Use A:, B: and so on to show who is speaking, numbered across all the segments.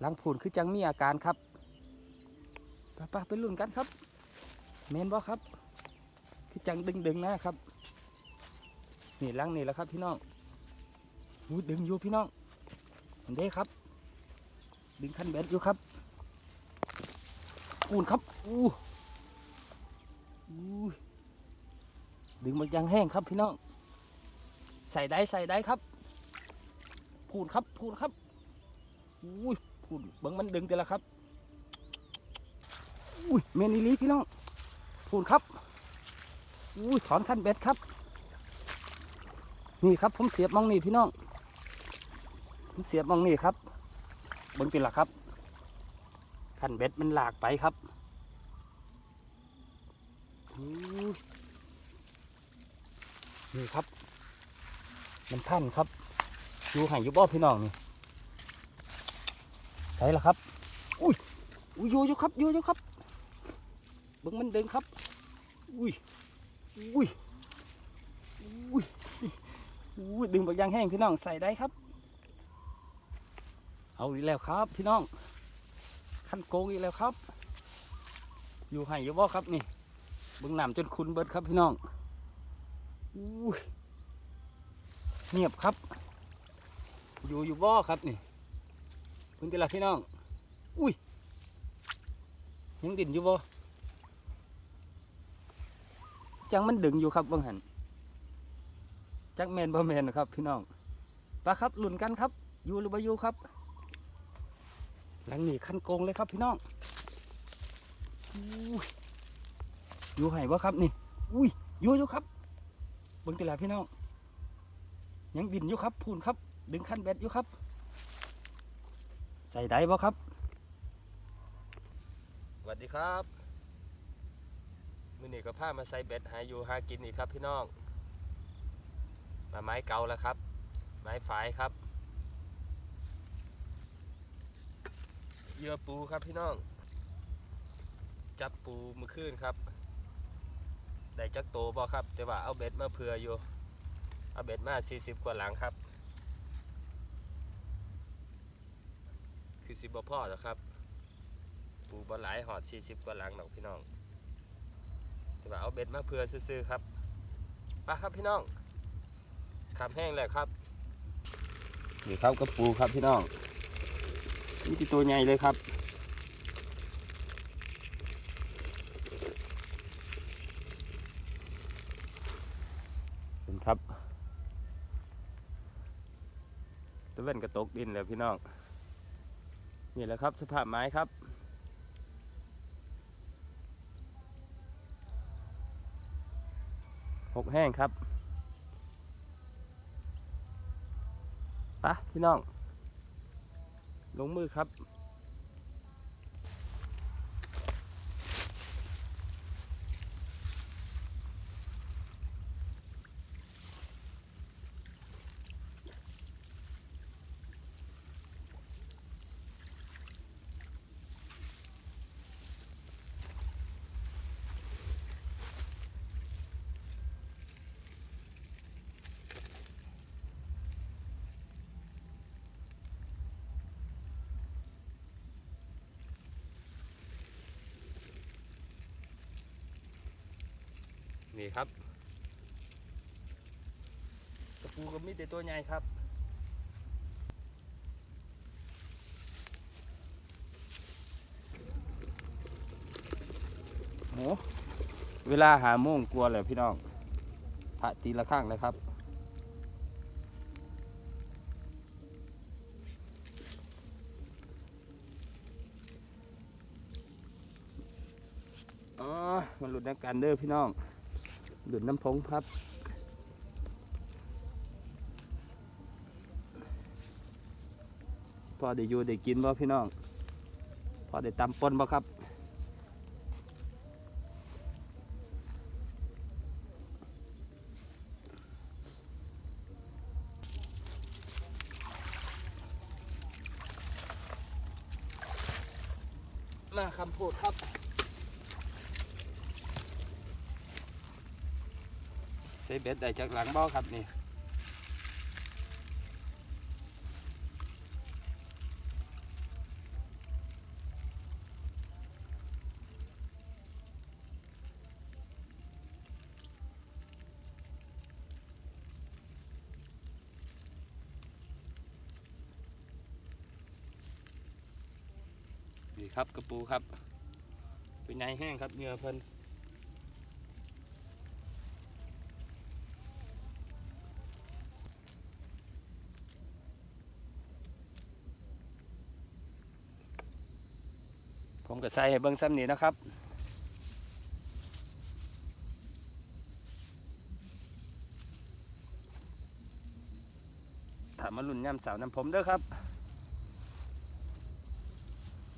A: หลังผูนคือจังมีอาการครับปไปไปลุ้นกันครับเมนบ่ครับ คือจังดึงดึงนะครับนี่หลังนี่แหละครับพี่น้องอู้ดึงอยู่พี่น้องเด้ครับ ดึงคันเบ็ดอยู่ครับปูนครับอู้อู้ดึงมันยังแห้งครับพี่น้อง ใส่ได้ใส่ได้ครับ พูนครับพูนครับอุ้ พูนเบิ้งมันดึงแต่ละครับอุ้ยเมนิลีพี่น้องพูนครับอุ้ยถอนขั้นเบ็ดครับ นี่ครับผมเสียบมองนี่พี่น้องผมเสียบมองนี่ครับเบิ้งติละครับขั้นเบ็ดมันหลากไปครับนี่ครับ มันท่านครับอยู่ห่างอยู่บ่พี่น้องนี่ ใช่ละครับ อุ้ยอุ้ยอยู่อยู่ครับอยู่อยู่ครับเบิ่งมันเดินครับ อุ้ยอุ้ยอุ้ยอุ้ยดึงบักยางแห้งพี่น้องใส่ได้ครับ เอาอีกแล้วครับ พี่น้องขั้นโกงอีกแล้วครับ อยู่ให่างอยู่บ่ครับนี่เบิ่งน้ำจนคุณเบิดครับพี่น้องอุ้ยเงียบครับ อยู่อยู่บ่อครับนี่ เพิ่นติละพี่น้อง อุ้ย ยังดิ่นอยู่บ่จังมันดึงอยู่ครับบางหันจักแมนบ่แมนนะครับพี่น้องปลาครับหลุนกันครับ อยู่หรือบ่อยู่ครับ หลังนี้ขั้นโกงเลยครับพี่น้องอุ้ยอยู่ให้บ่ครับนี่ อุ้ยอยู่อยู่ครับเบิ่งติละพี่น้อง ยังดินอยู่ครับพูนครับ ดึงขั้นเบ็ดอยู่ครับ ส่ได้บ่ครับ
B: สวัสดีครับมื้อนี้ก็พามาใส่เบ็ดหาอยู่หากินอีกครับพี่น้อง มาไม้เก่าแล้วครับ ไม้ฝายครับเยื่อปูครับพี่น้อง จับปูมือคืนครับ ได้จักโตบ่ครับ แต่ว่าเอาเบ็ดมาเผื่ออยู่ เอาเบ็ดมา 40 กว่าหลังครับ คือสิบ่พ่อแล้วครับปูบอลหลายหอด40กว่าหลังหนอกพี่น้องแต่ว่าเอาเบ็ดมาเพื่อซื้อครับไปครับพี่น้องขับแห้งแล้วครับ
A: นี่ครับกระปูครับพี่น้องนี่ตัวใหญ่เลยครับเห็นครับตะเว้นกระตกดินแล้วพี่น้อง นี่แหละครับสภาพไม้ครับหกแห้งครับปะพี่น้อง ลงมือครับ
B: นี่ครับตะปูก็มีแต่ตัวใหญ่ครับ
A: โอ้เวลาหาโมงกลัวเลยพี่น้องพระตีละข้างเลยครับอ๋อมันหลุดน้ำกันเด้อพี่น้อง หลุดน้ำพงครับพอได้อยู่ได้กินบ่พี่น้อง พอได้ตำปนบ่ครับ เบ็ดได้จากหลังบ่อครับนี่
B: นี่ครับกระปูครับเป็นไงแห้งครับเนื้อเพิ่น ก็ใส่ให้เบิ่งซ้ำนี้นะครับถามมาลุ่นย่ำสาวน้ำผมเด้อครับ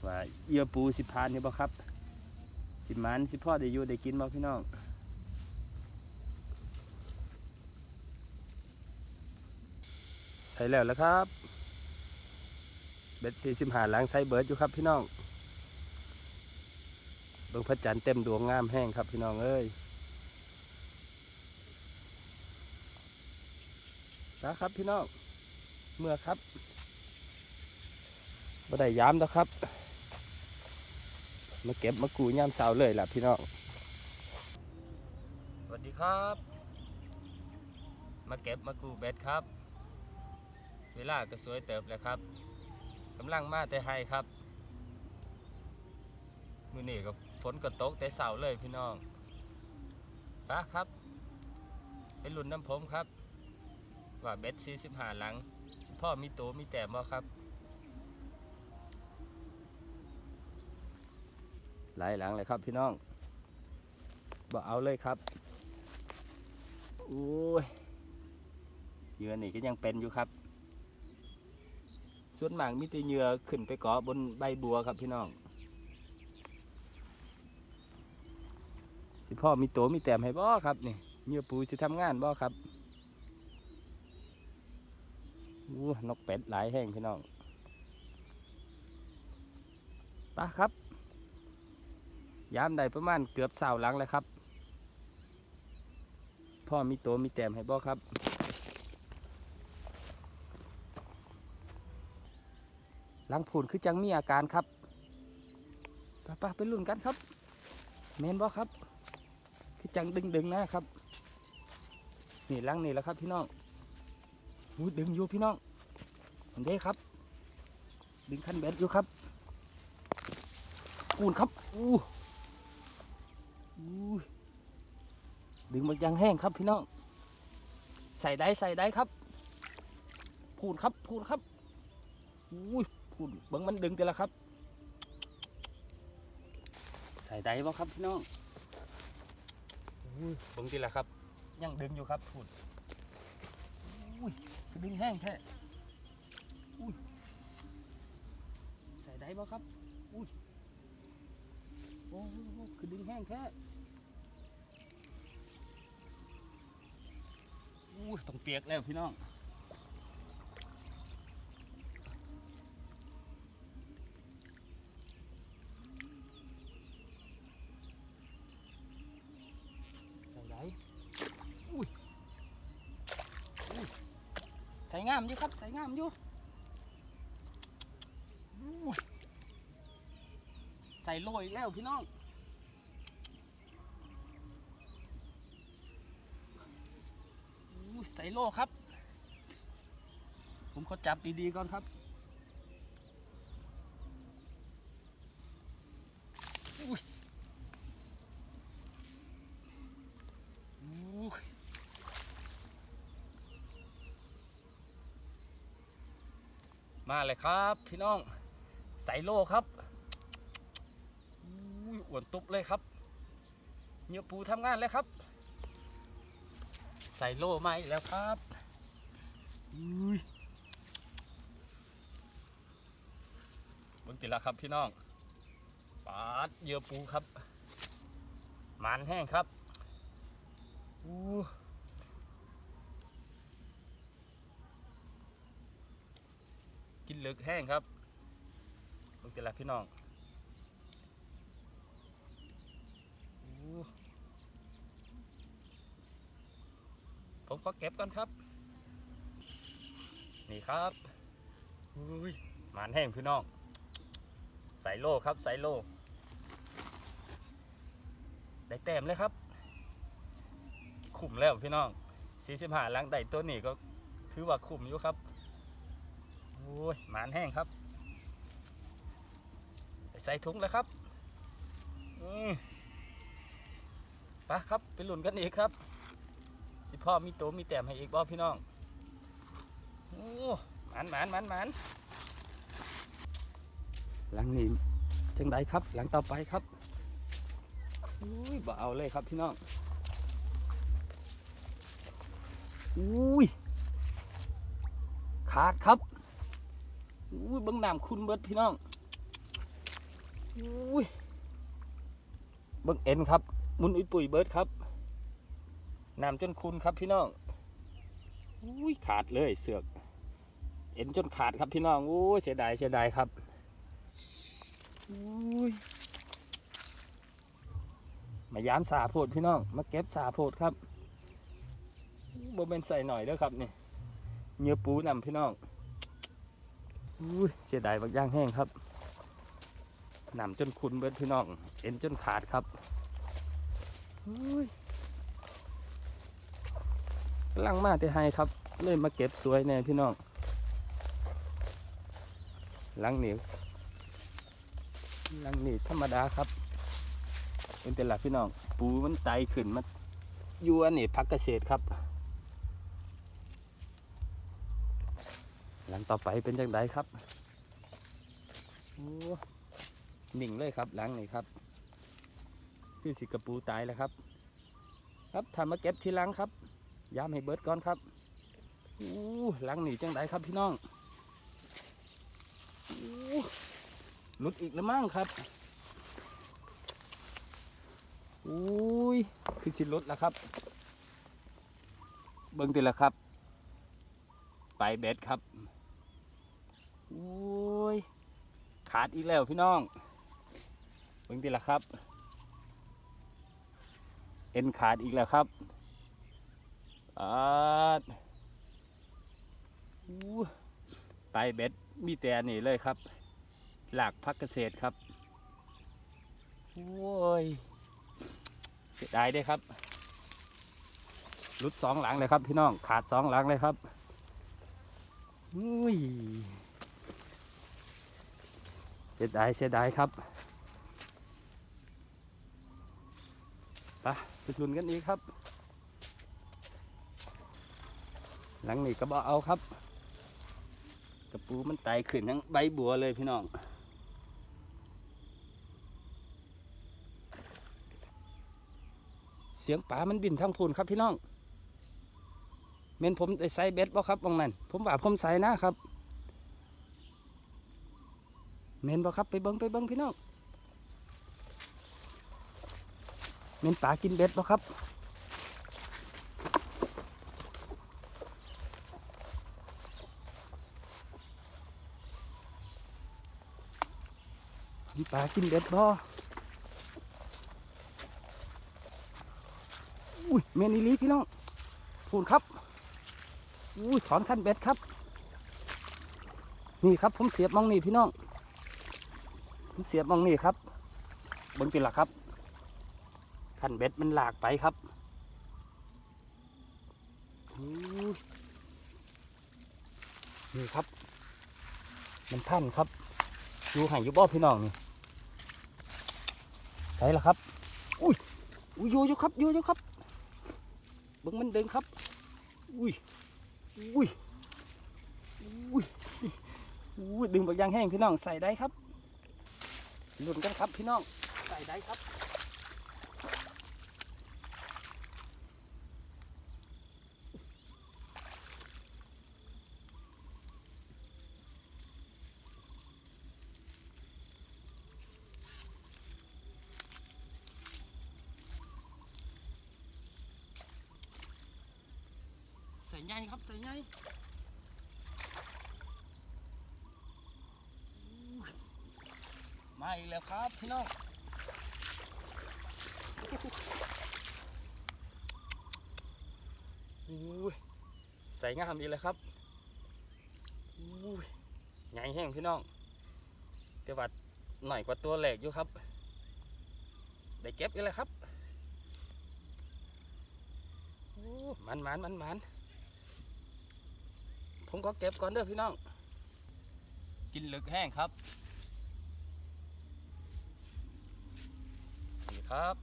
B: ว่าเอียปูสิพานนี่บ่ครับ สิมันสิพ่อได้อยู่ได้กินบ่พี่น้องใช่แล้วแล้วครับเบ็ดสี่สิบหาล้างไซเบิร์ดอยู่ครับพี่น้อง เบิ่งพระจันทร์เต็มดวงงามแห้งครับพี่น้องเอ้ยนะครับพี่น้อง เมื่อครับบ่ได้ย้ำแล้วครับ มาเก็บมากูย่ามเสาเลยล่ะพี่น้อง สวัสดีครับ มาเก็บมากูเบ็ดครับ เวลาก็สวยเติบแล้วครับกำลังมาแต่ไฮครับ มือนี่ก็ ฝนก็ตกแต่เสาเลยพี่น้องปะครับ เป็นรุ่นน้ำผมครับ ว่าเบ็ดสี่สิบห้าหลังพ่อมีตัวมีแต่บ่ครับ หลายหลังเลยครับพี่น้องบ่เอาเลยครับโอ้ยเหยื่อนี่ก็ยังเป็นอยู่ครับ ส่วนมากมีแต่เหยื่อขึ้นไปเกาะบนใบบัวครับพี่น้อง สิพ่อมีตัวมีแต้มให้บ่ครับนี่เหยื่อปูสิทำงานบ่ครับอู้นกเป็ดหลายแห้งพี่น้องปะครับยามใดประมาณเกือบเสาหลังแล้วครับ พ่อมีตัวมีแต้มให้บ่ครับหลังผุนคือจังมีอาการครับป้าป้าไปรุ่นกันครับเมนบ่ครับ จังดึงดึงนะครับ นี่หลังนี่แหละครับ พี่น้องอู้ดึงอยู่พี่น้องเห็นเด้ครับ ดึงคันเบ็ดอยู่ครับกูนครับอู้ดึงมันยังแห้งครับพี่น้อง ใส่ได้ใส่ได้ครับพูนครับพูนครับอุ้ยพูนเบิ้งมันดึงแต่ละครับ ใส่ได้บ่ครับพี่น้อง อุ้ยเบิ้งทีละครับ ยังดึงอยู่ครับพูนอุ้ยดึงแห้งแท้อุ้ยใส่ได้บ่ครับอุ้ยโอ้โหคือดึงแห้งแท้อุ้ยต้องเปียกแล้วพี่น้อง ใส่ไหนอุ้ยอุ้ยใส่ งามอยู่ครับใส่งามอยู่ใส่โรยแล้วพี่น้องใส่โลครับ ผมขอจับดีๆก่อนครับอุ้ยอู้ย มาเลยครับพี่น้องใส่โลครับอุ้ยอ้วนตุบเลยครับเหยื่อปูทำงานเลยครับ ใส่โลมาอีกแล้วครับอุ้ยบงติละครับพี่น้องปาดเยื่อปูครับมันแห้งครับอู้ กินเหลึกแห้งครับเบิ่งติละพี่น้องอผมขอเก็บก่อนครับ นี่ครับอุ้ยหมานแห้งพี่น้องใส่โล่ครับใส่โล่ได้แต้มเลยครับ ขุมแล้วพี่น้อง45หลังได้ตัวนี้ก็ถือว่าขุมอยู่ครับ อ้ยหมานแห้งครับไป
A: ส่ถุงแล้วครับอืมไปครับไปหลุนกันอีกครับ สิพ่อมีโตมีแต้มให้อีกบ่พี่น้องโอ้หมันหมันหมันหมันหลังนี้จังไดครับ หลังต่อไปครับอุ้ยบ่เอาเลยครับพี่น้องอุ้ยขาดครับ อุ้ยบังน้ำคุณเบิดพี่น้องอุ้ยเบังเอ็นครับ มุนอุ้ยปุ๋ยเบิดครับน้ำจนคุณครับพี่น้องอุ้ยขาดเลยเสือก เอ็นจนขาดครับพี่น้องอุ้ยเสียดายเสียดายครับอุ้ยมายามสาโพดพี่น้อง มาเก็บสาโพดครับบ่เป็นใส่หน่อยเด้อครับนี่เนื้อปูนำพี่น้อง เสียดายบางอย่างแห้งครับนำจนคุณเบิดพี่น้อง เอ็นจนขาดครับกำลังมาแต่ให้ครับ เลยมาเก็บสวยแน่พี่น้องลังนี้หลังนี้ธรรมดาครับ เป็นแต่ละพี่น้อง ปูมันไตขึ้นมาอยู่อันนี้พักเกษตรครับ หลังต่อไปเป็นจังไดครับโอ้นิ่งเลยครับหลังนี้ครับคือสิกระปูตายแล้วครับ ครับทำมาเก็บทีหลังครับย้ำให้เบิร์ดก่อนครับอู้หลังนี้จังไดครับพี่น้องหลุดอีกแล้วมั้งครับอุ้ยคือสิลดแล้วครับ เบิ้งติละครับ ไปเบ็ดครับ อุ้ย ขาดอีกแล้วพี่น้องเบิ้งติละครับ เอ็นขาดอีกแล้วครับอาดไปเบ็ดมีแต่นี่เลยครับ หลากพักเกษตรครับโอ้ยเสียดายเด้ครับรุดสองหลังเลยครับพี่น้องขาดสองหลังเลยครับอุ้ย เสียดายเสียดายครับไปไปทุนกันอีกครับ หลังนี้ก็บอเอาครับกระปูมันไตขึ้นทั้งใบบัวเลยพี่น้องเสียงป่ามันบินทั้งพูนครับพี่น้องเมนผมใส่เบ็ดบ่ครับวงนั้นผมว่าผมใส่นะครับ เมนบ่ครับไปเบิ้งไปเบิ้งพี่น้องเมนป่ากินเบ็ดบ่ครับมีปลากินเบ็ดบ่อุ้ยเมนอิลีพี่น้องพูนครับอุ้ยถอนขั้นเบ็ดครับ นี่ครับผมเสียบมองนี่พี่น้อง เสียบมองนี่ครับบนกินละครับขันเบ็ดมันหลากไปครับนี่ครับ มันท่านครับอยู่ใหายอยู่บ่พี่น้องนี่ใช่ล้วครับ อุ้ยอุ้ยอยู่อยู่ครับอยู่อยู่ครับเบิ้งมันเดินครับ อุ้ยอุ้ยอุ้ยอุ้ยดึงบักยางแห้งพี่น้องใส่ได้ครับ ลุ้นกันครับพี่น้องใส่ได้ครับ ใส่ไงครับใส่ไงมาอีก แล้วครับพี่น้องอุ้ยใส่งามดีเลยครับอุ้ยใหญ่แห้งพี่น้องแต่ว่าหน่อยกว่าตัวแหลกอยู่ครับ ได้เก็บอีกแล้วครับโอ้มันมันมันมันผมก็เก็บก่อนเด้อพี่น้อง กินเหลึกแห้งครับ ครับ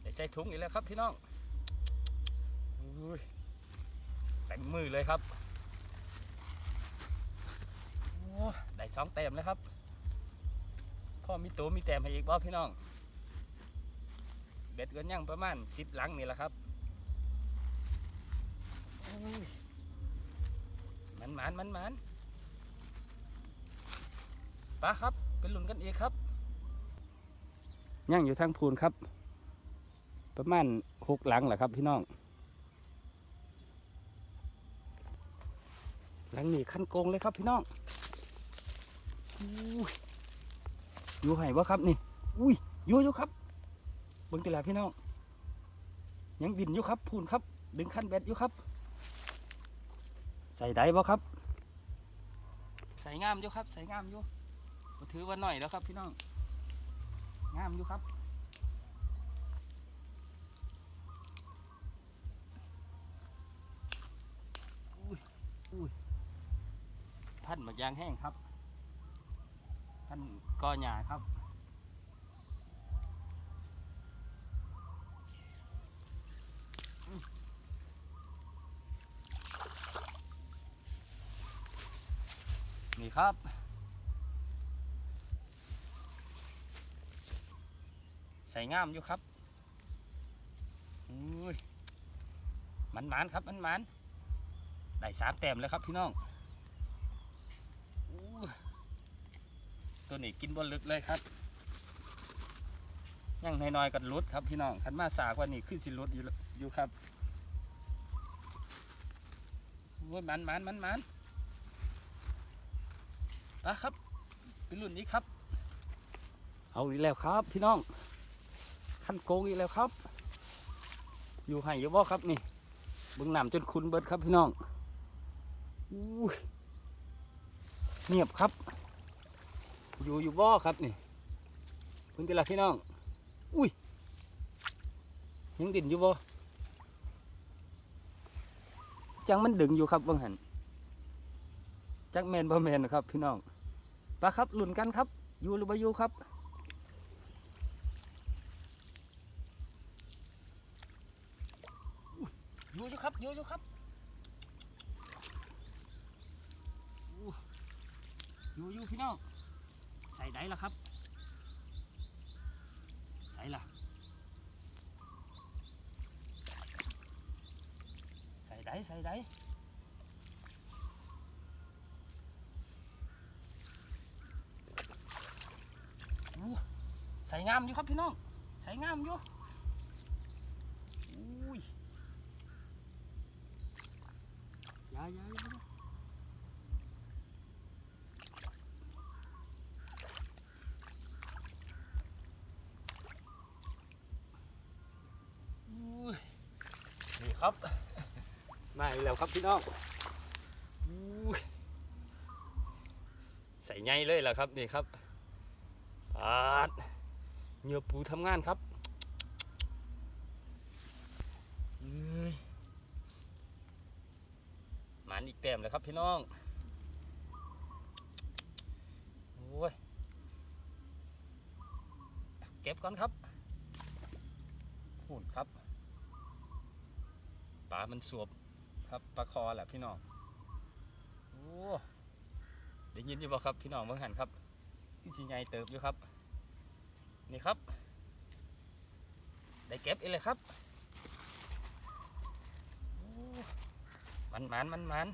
A: ได้ใส่ถุงอีกแล้วครับพี่น้องเต็มมือเลยครับโอ้ได้สองเต็มแล้วครับพ่อมีตัวมีแต้มให้อีกบ่พี่น้อง เบ็ดก็ยังประมาณสิบหลังนี่แหละครับมันหมานมันหมานปะครับเป็นหลุนกันอีกครับ ย่างอยู่ทางพูนครับ ประมาณหกหลังแหละครับพี่น้อง หลังนี้ขั้นโกงเลยครับพี่น้องอยู่ไห่บ่ครับนี่ อุ้ยอยู่อยู่ครับเบิ่งตีละพี่น้อง ยังบินอยู่ครับพูนครับ ดึงขั้นเบ็ดอยู่ครับ ใส่ได้บ่ครับ ใส่งามอยู่ครับ ใส่งามอยู่ถือว่าหน่อยแล้วครับพี่น้อง งามอยู่ครับอุ้ยอุ้ยพันหมากยางแห้งครับพันกอหญ้าครับนี่ครับ ส่งามอยู่ครับอุ้ยมันหมานครับมันหมานได้สามแต้มแล้วครับพี่น้องอตัวนี้กินบนลึกเลยครับยังน้อยๆกันลุดครับพี่น้องขันมาสากว่านี่ขึ้นสิลุดอยู่อยู่ครับโอ้ยมันมันมันมันอะครับเป็นรุ่นนี้ครับ เอาอีกแล้วครับพี่น้อง ขั้นโกงอีกแล้วครับ อยู่ให้อยู่บ่ครับนี่บิ่งน้ำจนคุณเบิดครับพี่น้องอู้เงียบครับ อยู่อยู่บ่ครับนี่เพิ่งจะละพี่น้อง อุ้ยยังดิ่นอยู่บ่จังมันดึงอยู่ครับบางหันจักแมนบ่แมนนะครับพี่น้องปะครับหลุนกันครับ อยู่หรือบ่อยู่ครับ อยู่อยู่ ครับอยู่อยู่พี่น้องใส่ไดละครับใส่ละใส่ไดใส่ไดอู้ใส่งามอยู่ครับพี่น้องใส่งามอยู่อุ้ย อย่าอย่าอย่าอย่าอุ้ยนี่ ครับ มาอีกแล้วครับพี่น้องใส่ไงเลยล่ะครับนี่ครับปาดเหยื่อปูทำงานครับหมันอีกเต็มเลยครับพี่น้องโอ้ยเก็บก่อนครับหุ่นครับปลา มันสวบครับปลาคอแหละพี่น้องโอ้ได้ยินอยู่บ่ครับพี่น้องเมื่อหันครับพี่ชีไงเติบอยู่ครับ นี่ครับ ได้เก็บอีกเลยครับมันมันมันมัน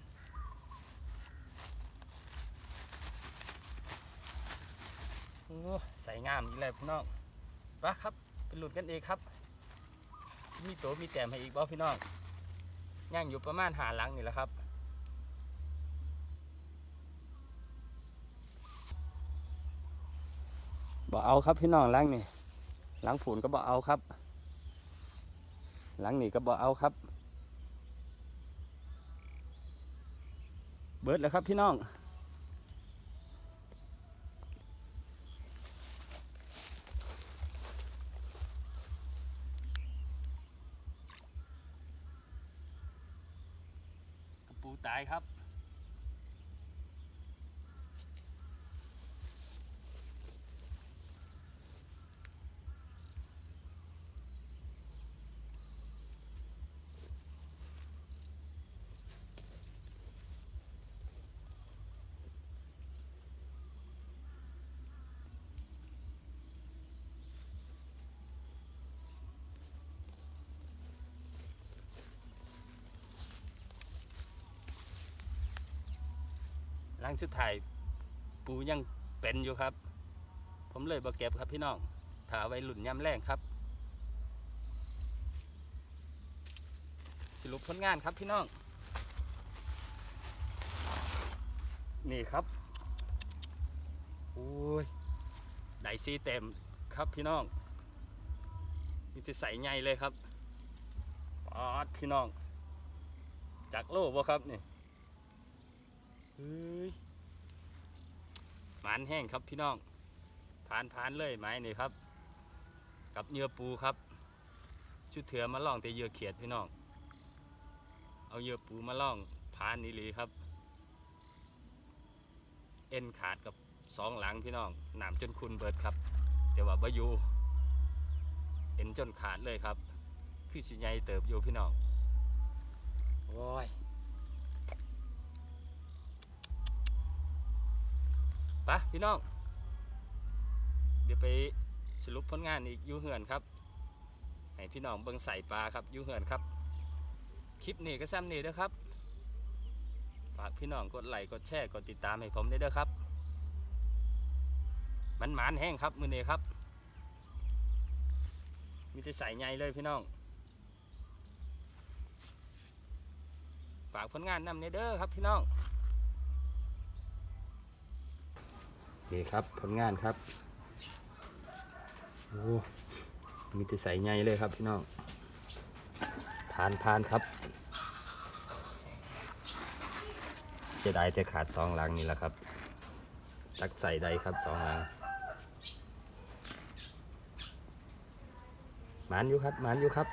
A: โอ้ใส่งามอีกแล้วพี่น้องปะครับเป็นหลุดกันเองครับ มีตัวมีแต้มให้อีกบ่พี่น้อง ย่างอยู่ประมาณหาหลังนี่แหละครับบ่เอาครับพี่น้องหลังนี่หลังฝุ่นก็บ่เอาครับหลังนี่ก็บ่เอาครับ เบิดแล้วครับพี่น้อง งสุดท้ายปูยังเป็นอยู่ครับ ผมเลยบ่เก็บครับพี่น้องถาไว้หลุ่นย่ำแรงครับ สรุปผลงานครับพี่น้อง นี่ครับโอ้ยไดซีเต็มครับพี่น้องมีแต่ใส่ใหญ่เลยครับปอดพี่น้องจากโลบ่ครับนี่ ฮ้ยหมานแห้งครับพี่น้องผ่านผ่านเลยไม้นี่ครับ กับเหยื่อปูครับ ชุดเถื่อมาล่องแต่เยื่อเขียดพี่น้อง เอาเยื่อปูมาล่องผ่านนี่หลีครับ เอ็นขาดกับสองหลังพี่น้องหนามจนคุณเบิดครับ แต่ว่าบอยู่เอ็นจนขาดเลยครับ คือสิใหญ่เติบอยู่พี่น้องโอ้ย ปะพี่น้อง เดี๋ยวไปสรุปผลงานอีกยูเหือนครับ ให้พี่น้องเบิ่งใส่ปลาครับยูเหือนครับ คลิปนี้ก็ซ้ำนี่เด้อครับ ฝากพี่น้องกดไลค์กดแชร์กดติดตามให้ผมได้เด้อครับ มันหมานแห้งครับมือนี้ครับ มีแต่ใส่ใหญ่เลยพี่น้อง ฝากผลงานนำเนเด้อครับพี่น้อง นี่ครับผลงานครับโอ้มีแต่ใส่ใหญ่เลยครับพี่น้องผ่านผ่านครับเสียดายจะขาดสองหลังนี่แหละครับ ตักใส่ได้ครับสองหลังหมานอยู่ครับหมานอยู่ครับ